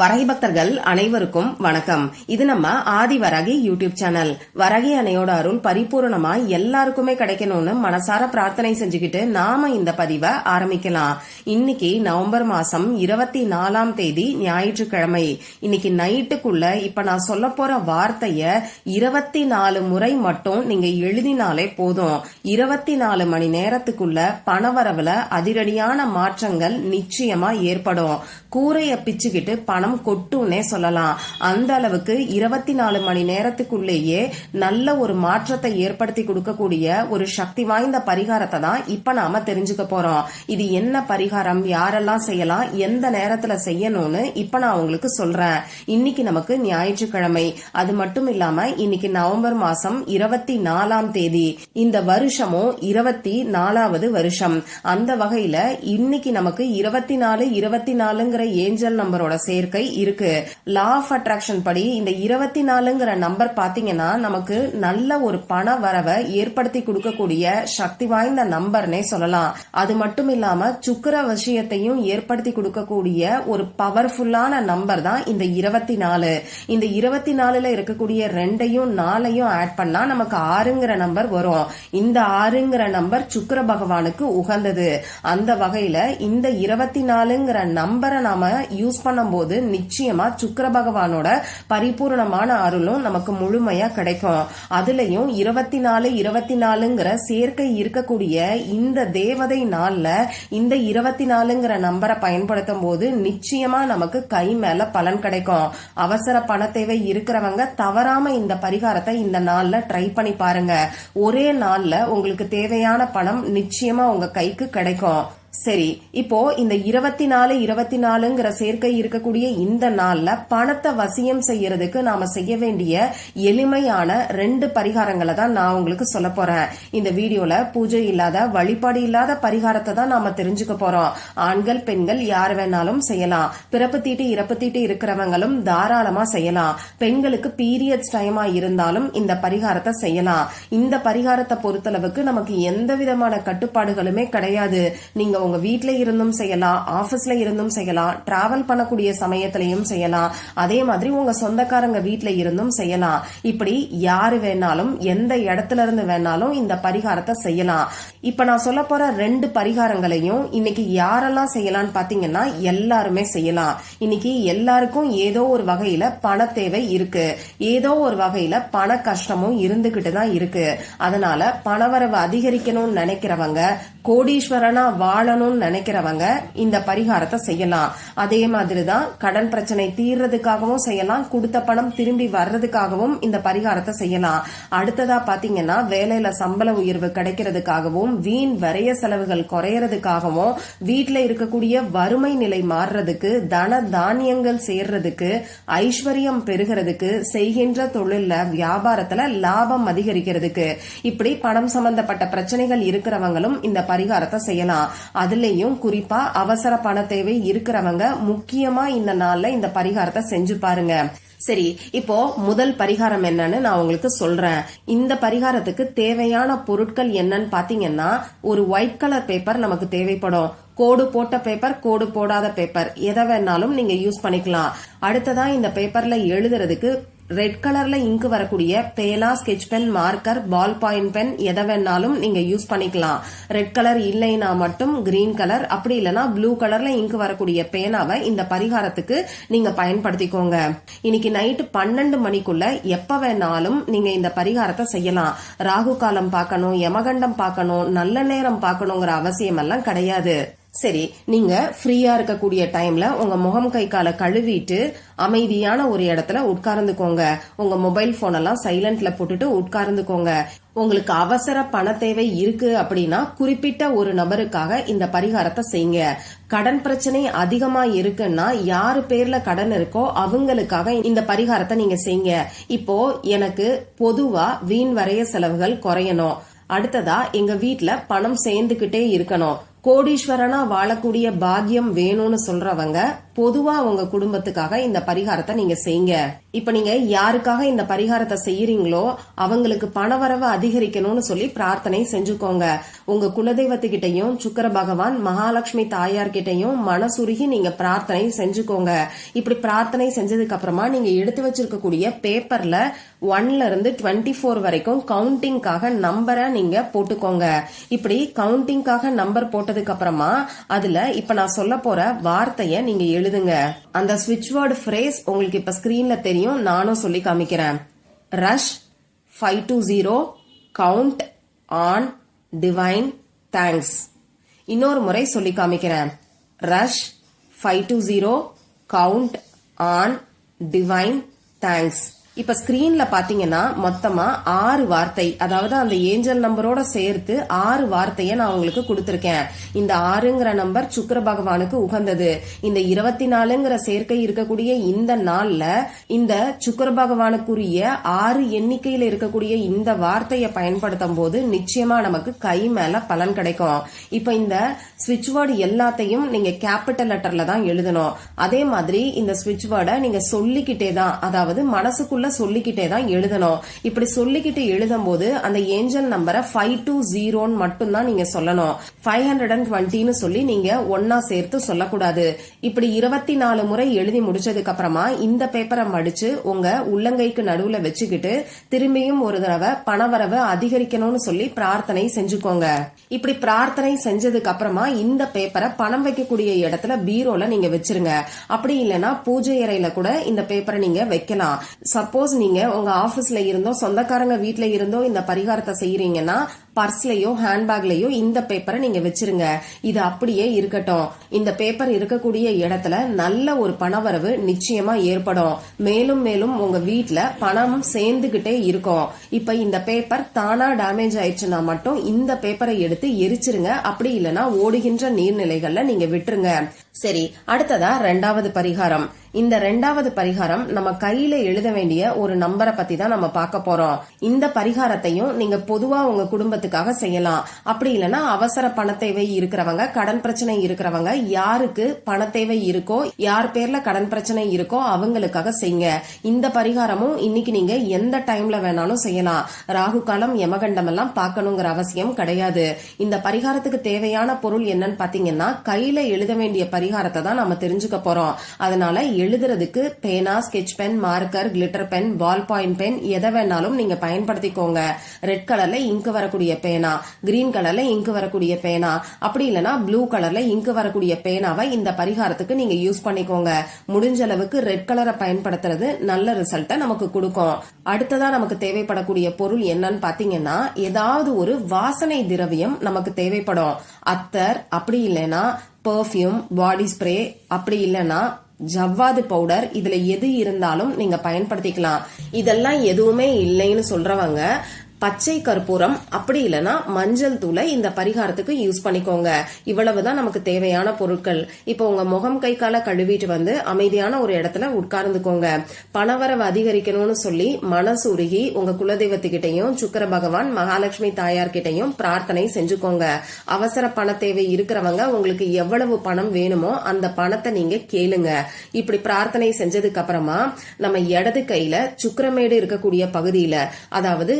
வரகி பக்தர்கள் அனைவருக்கும் வணக்கம். இது நம்ம ஆதி வரகி யூடியூப் சேனல். வரகி அணையோட அருள் பரிபூர்ணமா எல்லாருக்குமே கிடைக்கணும்னு மனசார பிரார்த்தனை செஞ்சுக்கிட்டு நாம இந்த பதிவை ஆரம்பிக்கலாம். இன்னைக்கு நவம்பர் மாசம் இருபத்தி நாலாம் தேதி ஞாயிற்றுக்கிழமை. இன்னைக்கு நைட்டுக்குள்ள இப்ப நான் சொல்ல போற வார்த்தைய இருபத்தி நாலு முறை மட்டும் நீங்க எழுதினாலே போதும். இருபத்தி நாலு மணி நேரத்துக்குள்ள பணவரவுல அதிரடியான மாற்றங்கள் நிச்சயமா ஏற்படும். கூரைய பிச்சுக்கிட்டு பணம் கொட்டும்னே சொல்லலாம். அந்த அளவுக்கு இருபத்தி நாலு மணி நேரத்துக்குள்ளேயே நல்ல ஒரு மாற்றத்தை ஏற்படுத்தி கொடுக்கக்கூடிய ஒரு சக்தி வாய்ந்த பரிகாரத்தை தான் இப்ப நாம தெரிஞ்சுக்க போறோம். இது என்ன பரிகாரம்? யாரெல்லாம் செய்யலாம்? எந்த நேரத்துல செய்யணும்னு இப்ப நான் உங்களுக்கு சொல்றேன். இன்னைக்கு நமக்கு ஞாயிற்றுக்கிழமை. அது மட்டும் இல்லாம இன்னைக்கு நவம்பர் மாசம் இருபத்தி நாலாம் தேதி. இந்த வருஷமும் இருபத்தி நாலாவது வருஷம். அந்த வகையில இன்னைக்கு நமக்கு இருபத்தி நாலு இருபத்தி நாலுங்கிற ஏஞ்சல் நம்பரோட சேர்க்கை இருக்கு. லா ஆஃப் அட்ராக்ஷன் படி இந்த இருபத்தி நாலுங்கிற நம்பர் பாத்தீங்கன்னா நமக்கு நல்ல ஒரு பண வரவை ஏற்படுத்தி கொடுக்கக்கூடிய சக்தி வாய்ந்த நம்பர்னே சொல்லலாம். அது மட்டும் இல்லாம சுக்கர விஷயத்தையும் ஏற்படுத்தி கொடுக்கக்கூடிய ஒரு பவர்ஃபுல்லான நம்பர் தான் இந்த இருபத்தி நாலு இந்த இருபத்தி நாலுல இருக்கக்கூடிய ரெண்டையும் நாலையும் ஆட் பண்ணா நமக்கு ஆறுங்கிற நம்பர் வரும். இந்த ஆறுங்கிற நம்பர் சுக்கர பகவானுக்கு உகந்தது. அந்த வகையில இந்த இருபத்தி நாலுங்கிற நம்பரை நாம யூஸ் பண்ணும்போது நிச்சயமா சுக்கர பகவானோட பரிபூர்ணமான அருளும் நமக்கு முழுமையா கிடைக்கும். அதுலயும் இருபத்தி நாலு இருபத்தி நாலுங்கிற சேர்க்கை இருக்கக்கூடிய இந்த தேவதை நாள்ல இந்த இருபத்தி நாலுங்கிற நம்பரை பயன்படுத்தும் போது நிச்சயமா நமக்கு கை மேல பலன் கிடைக்கும். அவசர பண தேவை இருக்கிறவங்க தவறாம இந்த பரிகாரத்தை இந்த நாள்ல ட்ரை பண்ணி பாருங்க. ஒரே நாள்ல உங்களுக்கு தேவையான பணம் நிச்சயமா உங்க கைக்கு கிடைக்கும். சரி இப்போ இந்த இருபத்தி நாலு இருபத்தி நாலுங்கிற சேர்க்கை இருக்கக்கூடிய இந்த நாள்ல பணத்தை வசியம் செய்யறதுக்கு நாம செய்ய வேண்டிய எளிமையான ரெண்டு பரிகாரங்களை தான் நான் உங்களுக்கு சொல்ல போறேன். இந்த வீடியோல பூஜை இல்லாத வழிபாடு இல்லாத பரிகாரத்தை தான் நாம தெரிஞ்சுக்க போறோம். ஆண்கள் பெண்கள் யார் வேணாலும் செய்யலாம். பிறப்பு தீட்டு இறப்பு தீட்டு இருக்கிறவங்களும் தாராளமா செய்யலாம். பெண்களுக்கு பீரியட்ஸ் டைமா இருந்தாலும் இந்த பரிகாரத்தை செய்யலாம். இந்த பரிகாரத்தை பொறுத்தளவுக்கு நமக்கு எந்த விதமான கட்டுப்பாடுகளுமே கிடையாது. நீங்க உங்க வீட்ல இருந்தும் செய்யலாம் ஆபீஸ்ல இருந்தும் செய்யலாம் டிராவல் பண்ணக்கூடிய சமயத்திலையும் செய்யலாம். அதே மாதிரி உங்க சொந்தக்காரங்க வீட்ல இருந்தும் செய்யலாம். இப்படி யாரு வேணாலும் எந்த இடத்துல இருந்து வேணாலும் இந்த பரிகாரத்தை செய்யலாம். இப்ப நான் சொல்ல போற ரெண்டு பரிகாரங்களையும் இன்னைக்கு யாரெல்லாம் செய்யலாம்னு பாத்தீங்கன்னா எல்லாருமே செய்யலாம். இன்னைக்கு எல்லாருக்கும் ஏதோ ஒரு வகையில பண தேவை இருக்கு. ஏதோ ஒரு வகையில பண கஷ்டமும் இருந்துகிட்டு தான் இருக்கு. அதனால பணவரவு அதிகரிக்கணும்னு நினைக்கிறவங்க கோடீஸ்வரனா வாழணும்னு நினைக்கிறவங்க இந்த பரிகாரத்தை செய்யலாம். அதே மாதிரிதான் கடன் பிரச்சனை தீர்றதுக்காகவும் செய்யலாம். கொடுத்த பணம் திரும்பி வர்றதுக்காகவும் இந்த பரிகாரத்தை செய்யலாம். அடுத்ததா பாத்தீங்கன்னா வேலையில சம்பள உயர்வு கிடைக்கிறதுக்காகவும் வீண் வரைய செலவுகள் குறையறதுக்காகவும் வீட்டுல இருக்கக்கூடிய வறுமை நிலை மாறுறதுக்கு தன தானியங்கள் சேர்றதுக்கு ஐஸ்வர்யம் பெருகிறதுக்கு செய்கின்ற தொழில்ல வியாபாரத்துல லாபம் அதிகரிக்கிறதுக்கு. இப்படி பணம் சம்பந்தப்பட்ட பிரச்சனைகள் இருக்கிறவங்களும் இந்த பரிகாரத்தை செய்யலாம். அதுலயும் குறிப்பா அவசர பண தேவை இருக்கிறவங்க முக்கியமா இந்த நாள்ல இந்த பரிகாரத்தை செஞ்சு பாருங்க. சரி இப்போ முதல் பரிகாரம் என்னன்னு நான் உங்களுக்கு சொல்றேன். இந்த பரிகாரத்துக்கு தேவையான பொருட்கள் என்னன்னு பாத்தீங்கன்னா ஒரு ஒயிட் கலர் பேப்பர் நமக்கு தேவைப்படும். கோடு போட்ட பேப்பர் கோடு போடாத பேப்பர் எதை வேணாலும் நீங்க யூஸ் பண்ணிக்கலாம். அடுத்ததா இந்த பேப்பர்ல எழுதுறதுக்கு ரெட் கலர்ல இங்கு வரக்கூடிய பேனா sketch pen marker ball point pen எதை வேணாலும் நீங்க யூஸ் பண்ணிக்கலாம். ரெட் கலர் இல்லைனா மட்டும் கிரீன் கலர் அப்படி இல்லைன்னா ப்ளூ கலர்ல இங்கு வரக்கூடிய பேனாவை இந்த பரிகாரத்துக்கு நீங்க பயன்படுத்திக்கோங்க. இன்னைக்கு நைட்டு பன்னெண்டு மணிக்குள்ள எப்ப வேணாலும் நீங்க இந்த பரிகாரத்தை செய்யலாம். ராகு காலம் பார்க்கணும் யமகண்டம் பார்க்கணும் நல்ல நேரம் பார்க்கணுங்கிற அவசியம் எல்லாம் கிடையாது. சரி நீங்க ஃப்ரீயா இருக்கக்கூடிய டைம்ல உங்க முகம் கை காலை கழுவிட்டு அமைதியான ஒரு இடத்துல உட்கார்ந்துக்கோங்க. உங்க மொபைல் போன் எல்லாம் சைலண்ட்ல போட்டுட்டு உட்கார்ந்துக்கோங்க. உங்களுக்கு அவசர பண தேவை இருக்கு அப்படின்னா குறிப்பிட்ட ஒரு நபருக்காக இந்த பரிகாரத்தை செய்யுங்க. கடன் பிரச்சனை அதிகமா இருக்குன்னா யாரு பேர்ல கடன் இருக்கோ அவங்களுக்காக இந்த பரிகாரத்தை நீங்க செய்யுங்க. இப்போ எனக்கு பொதுவா வீண் வரைய செலவுகள் குறையணும். அடுத்ததா எங்க வீட்டுல பணம் சேர்ந்துகிட்டே இருக்கணும். கோடீஸ்வரனா வாழக்கூடிய பாக்கியம் வேணும்னு சொல்றவங்க பொதுவா உங்க குடும்பத்துக்காக இந்த பரிகாரத்தை நீங்க செய்யுங்க. இப்ப நீங்க யாருக்காக இந்த பரிகாரத்தை செய்யறீங்களோ அவங்களுக்கு பணவரவு அதிகரிக்கணும்னு சொல்லி பிரார்த்தனை செஞ்சுக்கோங்க. உங்க குலதெய்வத்துக்கிட்டையும் சுக்கர பகவான் மகாலட்சுமி தாயார் கிட்டையும் மனசுருகி நீங்க பிரார்த்தனை செஞ்சுக்கோங்க. இப்படி பிரார்த்தனை செஞ்சதுக்கு அப்புறமா நீங்க எடுத்து வச்சிருக்கக்கூடிய பேப்பர்ல ஒன்ல இருந்து டுவெண்ட்டி ஃபோர் வரைக்கும் கவுண்டிங்காக நம்பரை நீங்க போட்டுக்கோங்க. இப்படி கவுண்டிங்காக நம்பர் போட்டதுக்கு அப்புறமா அதுல இப்ப நான் சொல்ல போற வார்த்தைய நீங்க எழுதுங்க. அந்த சுவிட்ச் வேர்டு ஃப்ரேஸ் உங்களுக்கு இப்ப ஸ்கிரீன்ல தெரியும். நானும் சொல்லி காமிக்கிறேன். Rush five two zero count on divine thanks இன்னொரு முறை சொல்லி காமிக்கிறேன். Rush five two zero count on divine thanks இப்ப ஸ்கிரீன்ல பாத்தீங்கன்னா மொத்தமா ஆறு வார்த்தை அதாவது அந்த ஏஞ்சல் நம்பரோட சேர்த்து ஆறு வார்த்தையை நான் உங்களுக்கு கொடுத்திருக்கேன். இந்த ஆறுங்கிற நம்பர் சுக்கர பகவானுக்கு உகந்தது. இந்த இருபத்தி நாலுங்கிற சேர்க்கை இருக்கக்கூடிய இந்த நாள்ல இந்த சுக்கர பகவானுக்குரிய ஆறு எண்ணிக்கையில இருக்கக்கூடிய இந்த வார்த்தையை பயன்படுத்தும் போது நிச்சயமா நமக்கு கை மேல பலன் கிடைக்கும். இப்ப இந்த ஸ்விட்ச் வேர்டு எல்லாத்தையும் நீங்க கேபிட்டல் லெட்டர்ல தான் எழுதணும். அதே மாதிரி இந்த ஸ்விட்ச் வேர்டை நீங்க சொல்லிக்கிட்டே தான் அதாவது மனசுக்குள்ள சொல்லிக்கிட்டே தான் எழுதணும். இப்படி சொல்லிக்கிட்டு எழுதும் போது அந்த ஏஞ்சல் நம்பரை ஃபைவ் டூ ஜீரோன்னு மட்டும்தான் நீங்க சொல்லணும். ஃபைவ் ஹண்ட்ரட் அண்ட் டுவெண்ட்டின்னு சொல்லி நீங்க ஒன்னா சேர்த்து சொல்லக்கூடாது. இப்படி இருபத்தி நாலு முறை எழுதி முடிச்சதுக்கு அப்புறமா இந்த பேப்பரை மடிச்சு உங்க உள்ளங்கைக்கு நடுவுல வச்சுக்கிட்டு திரும்பியும் ஒரு தடவை பணவரவு அதிகரிக்கணும்னு சொல்லி பிரார்த்தனை செஞ்சுக்கோங்க. இப்படி பிரார்த்தனை செஞ்சதுக்கு அப்புறமா இந்த பேப்பரை பணம் வைக்கக்கூடிய இடத்துல பீரோல நீங்க வச்சிருங்க. அப்படி இல்லைன்னா பூஜை அறையில கூட இந்த பேப்பரை நீங்க வைக்கலாம். சப்போஸ் நீங்க உங்க ஆபீஸ்ல இருந்தோ சொந்தக்காரங்க வீட்ல இருந்தோ இந்த பரிகாரத்தை செய்யறீங்கன்னா பர்ஸ்லயோ ஹேண்ட்பேக்லயோ இந்த பேப்பரை நீங்க வச்சிருங்க. இது அப்படியே இருக்கட்டும். இந்த பேப்பர் இருக்கக்கூடிய இடத்துல நல்ல ஒரு பணவரவு நிச்சயமா ஏற்படும். மேலும் மேலும் உங்க வீட்டுல பணம் சேர்ந்துகிட்டே இருக்கும். இப்ப இந்த பேப்பர் தானா டேமேஜ் ஆயிடுச்சுன்னா மட்டும் இந்த பேப்பரை எடுத்து எரிச்சிருங்க. அப்படி இல்லைன்னா ஓடுகின்ற நீர்நிலைகள்ல நீங்க விட்டுருங்க. சரி அடுத்ததா ரெண்டாவது பரிகாரம். இந்த ரெண்டாவது பரிகாரம் நம்ம கையில எழுத வேண்டிய ஒரு நம்பரை பத்தி தான் நம்ம பார்க்க போறோம். இந்த பரிகாரத்தையும் நீங்க பொதுவா உங்க குடும்பத்துக்காக செய்யலாம். அப்படி இல்லைன்னா அவசர பணத்தேவை இருக்கிறவங்க கடன் பிரச்சனை இருக்கிறவங்க யாருக்கு பணத்தேவை இருக்கோ யார் பேர்ல கடன் பிரச்சனை இருக்கோ அவங்களுக்காக செய்யுங்க. இந்த பரிகாரமும் இன்னைக்கு நீங்க எந்த டைம்ல வேணாலும் செய்யலாம். ராகு காலம் யமகண்டம் எல்லாம் பார்க்கணுங்கிற அவசியம் கிடையாது. இந்த பரிகாரத்துக்கு தேவையான பொருள் என்னன்னு பாத்தீங்கன்னா கையில எழுத வேண்டிய பரிகாரத்தை தான் நம்ம தெரிஞ்சுக்க போறோம். அதனால எழுதுறதுக்கு பேனா sketch pen marker glitter pen ball point pen எதை வேணாலும் நீங்க பயன்படுத்திக்கோங்க. ரெட் கலர்ல இங்க் வரக்கூடிய பேனா கிரீன் கலர்ல இங்க் வரக்கூடிய பேனா அப்படி இல்லைன்னா ப்ளூ கலர்ல இங்க் வரக்கூடிய பேனாவை இந்த பரிகாரத்துக்கு நீங்க யூஸ் பண்ணிக்கோங்க. முடிஞ்ச அளவுக்கு ரெட் கலரை பயன்படுத்துறது நல்ல ரிசல்ட்டை நமக்கு கொடுக்கும். அடுத்ததா நமக்கு தேவைப்படக்கூடிய பொருள் என்னன்னு பாத்தீங்கன்னா ஏதாவது ஒரு வாசனை திரவியம் நமக்கு தேவைப்படும். அத்தர் அப்படி இல்லைன்னா பெர்ஃப்யூம் பாடி ஸ்ப்ரே அப்படி இல்லைன்னா ஜவ்வாது பவுடர் இதுல எது இருந்தாலும் நீங்க பயன்படுத்திக்கலாம். இதெல்லாம் எதுவுமே இல்லைன்னு சொல்றவங்க பச்சை கற்பூரம் அப்படி இல்லைன்னா மஞ்சள் தூளை இந்த பரிகாரத்துக்கு யூஸ் பண்ணிக்கோங்க. இவ்வளவுதான் நமக்கு தேவையான பொருட்கள். இப்போ உங்க முகம் கை கால கழுவிட்டு வந்து அமைதியான ஒரு இடத்துல உட்கார்ந்துக்கோங்க. பணவரவு அதிகரிக்கணும்னு சொல்லி மனசு உருகி உங்க குலதெய்வத்துக்கிட்டையும் சுக்கர பகவான் மகாலட்சுமி தாயார் கிட்டையும் பிரார்த்தனை செஞ்சுக்கோங்க. அவசர பண தேவை இருக்கிறவங்க உங்களுக்கு எவ்வளவு பணம் வேணுமோ அந்த பணத்தை நீங்க கேளுங்க. இப்படி பிரார்த்தனை செஞ்சதுக்கு அப்புறமா நம்ம இடது கையில சுக்கரமேடு இருக்கக்கூடிய பகுதியில அதாவது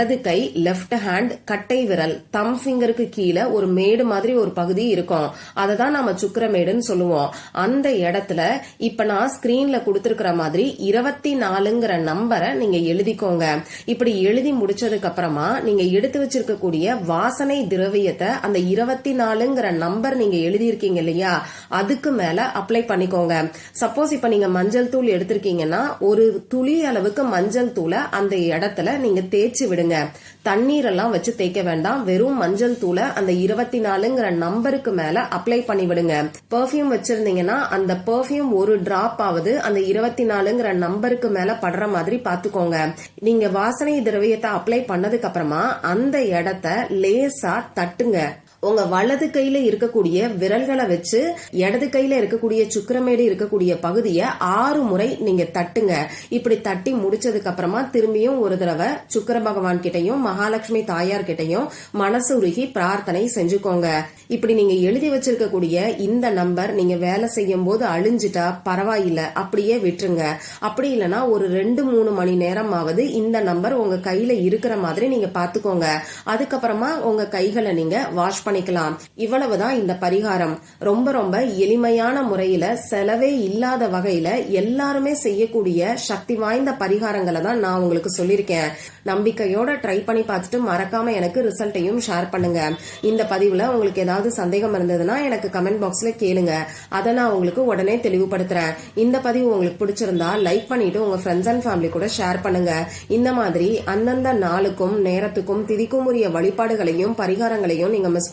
இடது கை லெஃப்ட் ஹேண்ட் கட்டை விரல். தம் ஃபிங்கருக்கு கீழே ஒரு மேடு மாதிரி ஒரு பகுதி இருக்கும். அதை தான் நாம சுக்கரமேடுன்னு சொல்லுவோம். அந்த இடத்துல இப்ப நான் ஸ்கிரீன்ல கொடுத்துருக்கிற மாதிரி இருபத்தி நாலுங்கிற நம்பரை நீங்க எழுதிக்கோங்க. இப்படி எழுதி முடிச்சதுக்கு அப்புறமா நீங்க எடுத்து வச்சிருக்கக்கூடிய வாசனை திரவியத்தை அந்த இருபத்தி நாலுங்கிற நம்பர் நீங்க எழுதியிருக்கீங்க இல்லையா? அதுக்கு மேல அப்ளை பண்ணிக்கோங்க. சப்போஸ் இப்ப நீங்க மஞ்சள் தூள் எடுத்திருக்கீங்கன்னா ஒரு துளி அளவுக்கு மஞ்சள் தூளை அந்த இடத்துல நீங்க தேய்ச்சி விடுங்க. தண்ணீர் எல்லாம் வச்சு தேய்க்க வேண்டாம். வெறும் மஞ்சள் தூளை அந்த இருபத்தி நாலுங்கிற நம்பருக்கு மேல அப்ளை பண்ணி விடுங்க பெர்ஃபியூம் வச்சிருந்தீங்கன்னா அந்த பெர்ஃபியூம் ஒரு டிராப் ஆகுது அந்த இருபத்தி நாலுங்கிற நம்பருக்கு மேல படுற மாதிரி பாத்துக்கோங்க. நீங்க வாசனை திரவியத்தை அப்ளை பண்ணதுக்கு அப்புறமா அந்த இடத்த லேசா தட்டுங்க. உங்க வலது கையில இருக்கக்கூடிய விரல்களை வச்சு இடது கையில இருக்கக்கூடிய சுக்கிரமேடு இருக்கக்கூடிய பகுதியை ஆறு முறை நீங்க தட்டுங்க. இப்படி தட்டி முடிச்சதுக்கு அப்புறமா திரும்பியும் ஒரு தடவை சுக்கர பகவான் கிட்டையும் மகாலட்சுமி தாயார் கிட்டையும் மனசு உருகி பிரார்த்தனை செஞ்சுக்கோங்க. இப்படி நீங்க எழுதி வச்சிருக்கக்கூடிய இந்த நம்பர் நீங்க வேலை செய்யும் போது அழிஞ்சிட்டா பரவாயில்ல அப்படியே விட்டுருங்க. அப்படி இல்லைன்னா ஒரு ரெண்டு மூணு மணி நேரமாவது இந்த நம்பர் உங்க கையில இருக்கிற மாதிரி நீங்க பாத்துக்கோங்க அதுக்கப்புறமா உங்க கைகளை நீங்க வாஷ் பண்ணிக்கலாம். இவ்வளவுதான் இந்த பரிகாரம். ரொம்ப ரொம்ப எளிமையான முறையில செலவே இல்லாத வகையில எல்லாருமே செய்யக்கூடிய சக்தி வாய்ந்த பரிகாரங்களை தான் நான் உங்களுக்கு சொல்லியிருக்கேன். நம்பிக்கையோட ட்ரை பண்ணி பார்த்துட்டு மறக்காம எனக்கு ரிசல்ட்டையும் ஷேர் பண்ணுங்க. இந்த பதிவுல உங்களுக்கு ஏதாவது சந்தேகம் இருந்ததுன்னா எனக்கு கமெண்ட் பாக்ஸ்ல கேளுங்க. அதை நான் உங்களுக்கு உடனே தெளிவுபடுத்துறேன். இந்த பதிவு உங்களுக்கு பிடிச்சிருந்தா லைக் பண்ணிட்டு உங்க ஃப்ரெண்ட்ஸ் அண்ட் ஃபேமிலி கூட ஷேர் பண்ணுங்க. இந்த மாதிரி அந்தந்த நாளுக்கும் நேரத்துக்கும் திதிக்கும் உரிய வழிபாடுகளையும் பரிகாரங்களையும் நீங்க மிஸ்